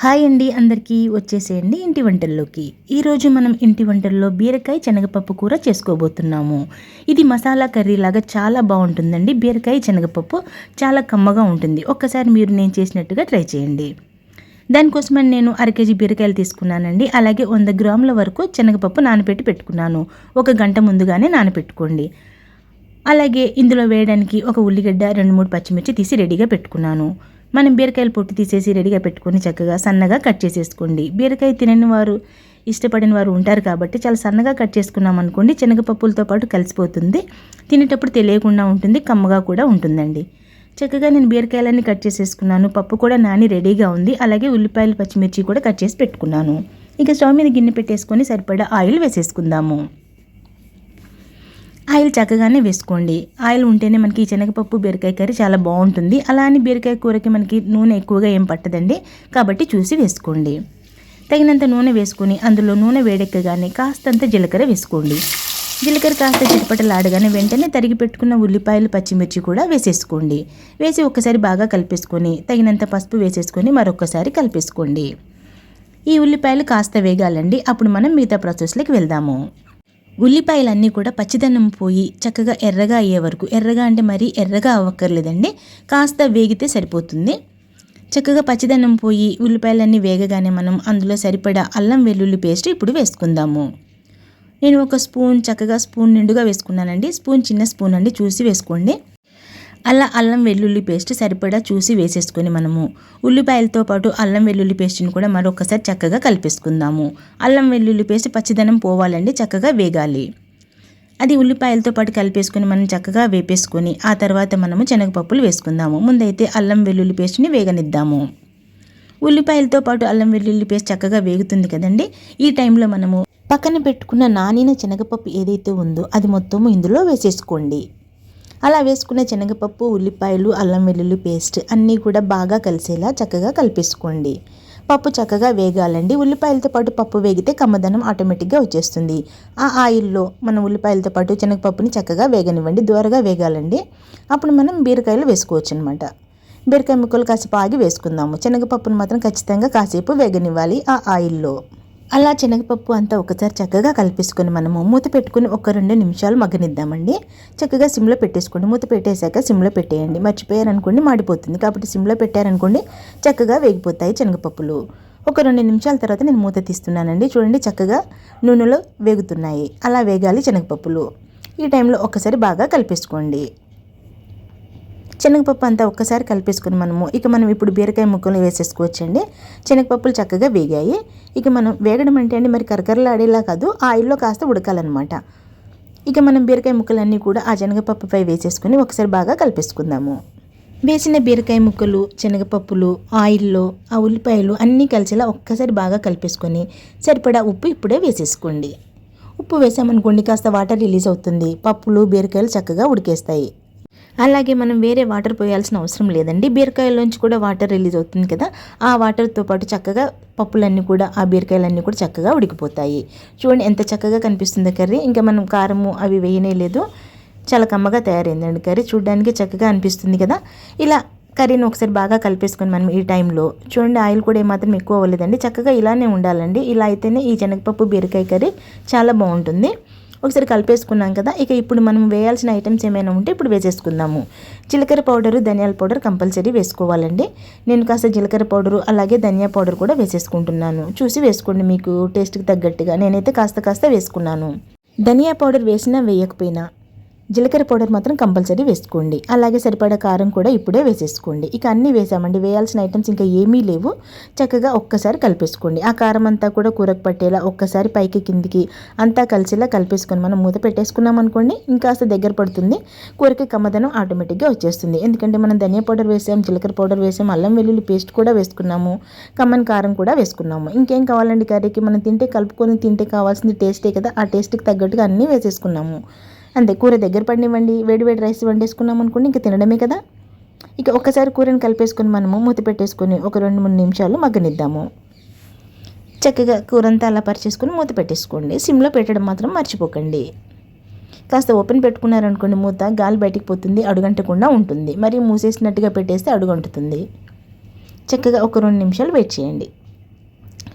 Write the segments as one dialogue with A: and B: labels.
A: Hi అండి అందరికీ వచ్చేసేయండి ఇంటి వంటల్లోకి. ఈరోజు మనం ఇంటి వంటల్లో బీరకాయ శనగపప్పు కూర చేసుకోబోతున్నాము. ఇది మసాలా కర్రీ లాగా చాలా బాగుంటుందండి. బీరకాయ శనగపప్పు చాలా కమ్మగా ఉంటుంది. ఒక్కసారి మీరు నేను చేసినట్టుగా ట్రై చేయండి. దానికోసమని నేను అర కేజీ బీరకాయలు తీసుకున్నానండి. అలాగే వంద గ్రాముల వరకు శనగపప్పు నానబెట్టి పెట్టుకున్నాను. ఒక గంట ముందుగానే నానబెట్టుకోండి. అలాగే ఇందులో వేయడానికి ఒక ఉల్లిగడ్డ రెండు మూడు పచ్చిమిర్చి తీసి రెడీగా పెట్టుకున్నాను. మనం బీరకాయలు పొట్టు తీసేసి రెడీగా పెట్టుకొని చక్కగా సన్నగా కట్ చేసేసుకోండి. బీరకాయ తినని వారు ఇష్టపడిన వారు ఉంటారు కాబట్టి చాలా సన్నగా కట్ చేసుకున్నాం అనుకోండి శనగపప్పులతో పాటు కలిసిపోతుంది. తినేటప్పుడు తెలియకుండా ఉంటుంది కమ్మగా కూడా ఉంటుందండి. చక్కగా నేను బీరకాయలన్నీ కట్ చేసేసుకున్నాను. పప్పు కూడా నాని రెడీగా ఉంది. అలాగే ఉల్లిపాయలు పచ్చిమిర్చి కూడా కట్ చేసి పెట్టుకున్నాను. ఇక స్టవ్ మీద గిన్నె పెట్టేసుకొని సరిపడా ఆయిల్ వేసేసుకుందాము. ఆయిల్ చక్కగానే వేసుకోండి. ఆయిల్ ఉంటేనే మనకి శనగపప్పు బీరకాయ కర్రీ చాలా బాగుంటుంది. అలా అని బీరకాయ కూరకి మనకి నూనె ఎక్కువగా ఏం పట్టదండి. కాబట్టి చూసి వేసుకోండి. తగినంత నూనె వేసుకొని అందులో నూనె వేడెక్కగానే కాస్తంత జీలకర్ర వేసుకోండి. జీలకర్ర కాస్త చిటపటలాడగానే వెంటనే తరిగి పెట్టుకున్న ఉల్లిపాయలు పచ్చిమిర్చి కూడా వేసేసుకోండి. వేసి ఒక్కసారి బాగా కలిపేసుకొని తగినంత పసుపు వేసేసుకొని మరొకసారి కలిపేసుకోండి. ఈ ఉల్లిపాయలు కాస్త వేగాలండి. అప్పుడు మనం మిగతా ప్రాసెస్లోకి వెళ్దాము. ఉల్లిపాయలన్నీ కూడా పచ్చిదనం పోయి చక్కగా ఎర్రగా అయ్యే వరకు ఎర్రగా అంటే మరీ ఎర్రగా అవ్వక్కర్లేదండి కాస్త వేగితే సరిపోతుంది. చక్కగా పచ్చిదనం పోయి ఉల్లిపాయలన్నీ వేగగానే మనం అందులో సరిపడా అల్లం వెల్లుల్లి పేస్ట్ ఇప్పుడు వేసుకుందాము. నేను ఒక స్పూన్ చక్కగా స్పూన్ నిండుగా వేసుకున్నానండి స్పూన్ చిన్న స్పూన్ అండి చూసి వేసుకోండి. అలా అల్లం వెల్లుల్లి పేస్ట్ సరిపడా చూసి వేసేసుకొని మనము. ఉల్లిపాయలతో పాటు అల్లం వెల్లుల్లి పేస్ట్ని కూడా మరొకసారి చక్కగా కలిపేసుకుందాము. అల్లం వెల్లుల్లి పేస్ట్ పచ్చిదనం పోవాలండి చక్కగా వేగాలి. అది ఉల్లిపాయలతో పాటు కలిపేసుకొని మనం చక్కగా వేపేసుకొని ఆ తర్వాత మనము శనగపప్పులు వేసుకుందాము. ముందైతే అల్లం వెల్లుల్లి పేస్ట్ని వేగనిద్దాము. ఉల్లిపాయలతో పాటు అల్లం వెల్లుల్లి పేస్ట్ చక్కగా వేగుతుంది కదండి. ఈ టైంలో మనము పక్కన పెట్టుకున్న నానిన శనగపప్పు ఏదైతే ఉందో అది మొత్తము ఇందులో వేసేసుకోండి. అలా వేసుకున్న శనగపప్పు ఉల్లిపాయలు అల్లం వెల్లుల్లి పేస్ట్ అన్నీ కూడా బాగా కలిసేలా చక్కగా కలిపేసుకోండి. పప్పు చక్కగా వేగాలండి. ఉల్లిపాయలతో పాటు పప్పు వేగితే కమ్మదనం ఆటోమేటిక్గా వచ్చేస్తుంది. ఆ ఆయిల్లో మనం ఉల్లిపాయలతో పాటు శనగపప్పుని చక్కగా వేగనివ్వండి. దూరగా వేగాలండి. అప్పుడు మనం బీరకాయలు వేసుకోవచ్చు అనమాట బీరకాయ ముక్కలు కాసేపు ఆగి వేసుకుందాము. శనగపప్పును మాత్రం ఖచ్చితంగా కాసేపు వేగనివ్వాలి ఆ ఆయిల్లో. అలా శనగపప్పు అంతా ఒకసారి చక్కగా కలిపేసుకొని మనము మూత పెట్టుకుని ఒక రెండు నిమిషాలు మగ్గనిద్దామండి. చక్కగా సిమ్లో పెట్టేసుకోండి. మూత పెట్టేశాక సిమ్లో పెట్టేయండి. మర్చిపోయారనుకోండి మాడిపోతుంది. కాబట్టి సిమ్లో పెట్టారనుకోండి చక్కగా వేగిపోతాయి శనగపప్పులు. ఒక రెండు నిమిషాల తర్వాత నేను మూత తీస్తున్నానండి. చూడండి చక్కగా నూనెలో వేగుతున్నాయి. అలా వేగాలి శనగపప్పులు. ఈ టైంలో ఒకసారి బాగా కలిపేసుకోండి. శనగపప్పు అంతా ఒక్కసారి కలిపేసుకుని మనము ఇక మనం ఇప్పుడు బీరకాయ ముక్కలు వేసేసుకోవచ్చండి. శనగపప్పులు చక్కగా వేగాయి. ఇక మనం వేగడం అంటే అండి మరి కరకరలాడేలా కాదు ఆయిల్లో కాస్త ఉడకాలన్నమాట. ఇక మనం బీరకాయ ముక్కలన్నీ కూడా ఆ శనగపప్పుపై వేసేసుకొని ఒకసారి బాగా కలిపేసుకుందాము. వేసిన బీరకాయ ముక్కలు శనగపప్పులు ఆయిల్లో ఆ ఉల్లిపాయలు అన్నీ కలిసేలా ఒక్కసారి బాగా కలిపేసుకొని సరిపడా ఉప్పు ఇప్పుడే వేసేసుకోండి. ఉప్పు వేసామనుకోండి కాస్త వాటర్ రిలీజ్ అవుతుంది. పప్పులు బీరకాయలు చక్కగా ఉడికేస్తాయి. అలాగే మనం వేరే వాటర్ పోయాల్సిన అవసరం లేదండి. బీరకాయలోంచి కూడా వాటర్ రిలీజ్ అవుతుంది కదా ఆ వాటర్తో పాటు చక్కగా పప్పులన్నీ కూడా ఆ బీరకాయలన్నీ కూడా చక్కగా ఉడికిపోతాయి. చూడండి ఎంత చక్కగా కనిపిస్తుంది కర్రీ. ఇంకా మనం కారము అవి వేయనే లేదు. చాలా కమ్మగా తయారైందండి కర్రీ. చూడడానికి చక్కగా అనిపిస్తుంది కదా. ఇలా కర్రీని ఒకసారి బాగా కలిపేసుకొని మనం ఈ టైంలో చూడండి ఆయిల్ కూడా ఏమాత్రం ఎక్కువ అవ్వలేదండి. చక్కగా ఇలానే ఉండాలండి. ఇలా అయితేనే ఈ శనగపప్పు బీరకాయ కర్రీ చాలా బాగుంటుంది. ఒకసారి కలిపేసుకున్నాం కదా ఇక ఇప్పుడు మనం వేయాల్సిన ఐటమ్స్ ఏమైనా ఉంటే ఇప్పుడు వేసేసుకుందాము. జీలకర్ర పౌడరు ధనియాల పౌడర్ కంపల్సరీ వేసుకోవాలండి. నేను కాస్త జీలకర్ర పౌడరు అలాగే ధనియా పౌడర్ కూడా వేసేసుకుంటున్నాను. చూసి వేసుకోండి మీకు టేస్ట్కి తగ్గట్టుగా. నేనైతే కాస్త కాస్త వేసుకున్నాను. ధనియా పౌడర్ వేసినా వేయకపోయినా జీలకర్ర పౌడర్ మాత్రం కంపల్సరీ వేసుకోండి. అలాగే సరిపడా కారం కూడా ఇప్పుడే వేసేసుకోండి. ఇక అన్నీ వేసామండి. వేయాల్సిన ఐటమ్స్ ఇంకా ఏమీ లేవు. చక్కగా ఒక్కసారి కలిపేసుకోండి. ఆ కారం అంతా కూడా కూరకు పట్టేలా ఒక్కసారి పైకి కిందికి అంతా కలిసేలా కలిపేసుకొని మనం మూత పెట్టేసుకున్నాం అనుకోండి ఇంకాస్త దగ్గర పడుతుంది. కూరకి కమ్మదనం ఆటోమేటిక్గా వచ్చేస్తుంది. ఎందుకంటే మనం ధనియా పౌడర్ వేసాం జీలకర్ర పౌడర్ వేసాం అల్లం వెల్లుల్లి పేస్ట్ కూడా వేసుకున్నాము కమ్మని కారం కూడా వేసుకున్నాము. ఇంకేం కావాలండి కర్రీకి? మనం తింటే కలుపుకొని తింటే కావాల్సింది టేస్టే కదా ఆ టేస్ట్కి తగ్గట్టుగా అన్నీ వేసేసుకున్నాము. అంతే కూర దగ్గర పడినివ్వండి వేడివేడి రైస్ వండేసుకున్నాం అనుకోండి ఇంకా తినడమే కదా. ఇక ఒకసారి కూరని కలిపేసుకొని మనము మూత పెట్టేసుకొని ఒక రెండు మూడు నిమిషాలు మగ్గనిద్దాము. చక్కగా కూర అంతా అలా పరిచేసుకుని మూత పెట్టేసుకోండి. సిమ్లో పెట్టడం మాత్రం మర్చిపోకండి. కాస్త ఓపెన్ పెట్టుకున్నారనుకోండి మూత గాలి బయటికి పోతుంది అడుగంటకుండా ఉంటుంది. మరి మూసేసినట్టుగా పెట్టేస్తే అడుగంటుతుంది. చక్కగా ఒక రెండు నిమిషాలు వెయిట్ చేయండి.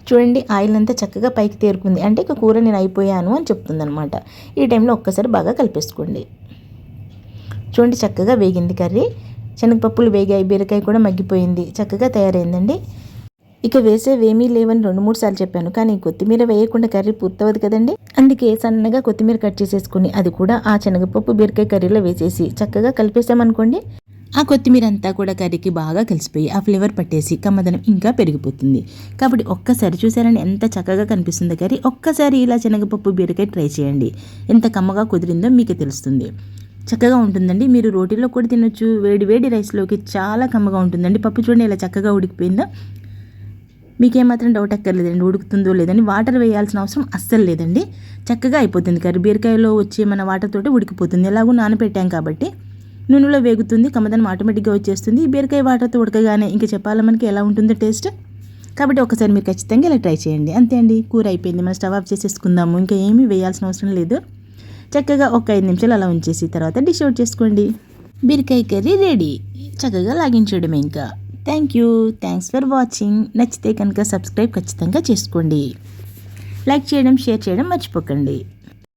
A: చూడండి ఆయిల్ అంతా చక్కగా పైకి తేరుకుంది. అంటే ఇక కూర నేను అయిపోయాను అని చెప్తుంది అనమాట ఈ టైంలో ఒక్కసారి బాగా కలిపేసుకోండి. చూడండి చక్కగా వేగింది కర్రీ. శనగపప్పులు వేగాయి బీరకాయ కూడా మగ్గిపోయింది. చక్కగా తయారైందండి. ఇక వేసేవేమీ లేవని రెండు మూడు సార్లు చెప్పాను. కానీ కొత్తిమీర వేయకుండా కర్రీ పూర్తవదు కదండి? అందుకే సన్నగా కొత్తిమీర కట్ చేసేసుకుని అది కూడా ఆ శనగపప్పు బీరకాయ కర్రీలో వేసేసి చక్కగా కలిపేసామనుకోండి ఆ కొత్తిమీర అంతా కూడా కర్రీకి బాగా కలిసిపోయి ఆ ఫ్లేవర్ పట్టేసి కమ్మదనం ఇంకా పెరిగిపోతుంది. కాబట్టి ఒక్కసారి చూసారని ఎంత చక్కగా కనిపిస్తుంది కర్రీ. ఒక్కసారి ఇలా శనగపప్పు బీరకాయ ట్రై చేయండి. ఎంత కమ్మగా కుదిరిందో మీకు తెలుస్తుంది. చక్కగా ఉంటుందండి. మీరు రోటీలో కూడా తినొచ్చు. వేడి వేడి రైస్లోకి చాలా కమ్మగా ఉంటుందండి. పప్పు చూడండి ఇలా చక్కగా ఉడికిపోయిందో. మీకేమాత్రం డౌట్ అక్కర్లేదండి. ఉడుకుతుందో లేదని వాటర్ వేయాల్సిన అవసరం అస్సలు లేదండి. చక్కగా అయిపోతుంది కర్రీ. బీరకాయలో వచ్చే మన వాటర్ తోటి ఉడికిపోతుంది. ఎలాగో నానబెట్టాం కాబట్టి. నూనెలో వేగుతుంది కమ్మదనం ఆటోమేటిక్గా వచ్చేస్తుంది. బీరకాయ వాటర్తో ఉడకగానే ఇంకా చెప్పాలి మనకి ఎలా ఉంటుందో టేస్ట్? కాబట్టి ఒకసారి మీరు ఖచ్చితంగా ఇలా ట్రై చేయండి. అంతే అండి కూర అయిపోయింది. మనం స్టవ్ ఆఫ్ చేసేసుకుందాము. ఇంకా ఏమీ వేయాల్సిన అవసరం లేదు. చక్కగా ఒక ఐదు నిమిషాలు అలా ఉంచేసి తర్వాత డిష్ అవుట్ చేసుకోండి. బీరకాయ కర్రీ రెడీ. చక్కగా లాగించడమే ఇంకా. Thank you. Thanks for watching. నచ్చితే కనుక సబ్స్క్రైబ్ ఖచ్చితంగా చేసుకోండి. లైక్ చేయడం షేర్ చేయడం మర్చిపోకండి.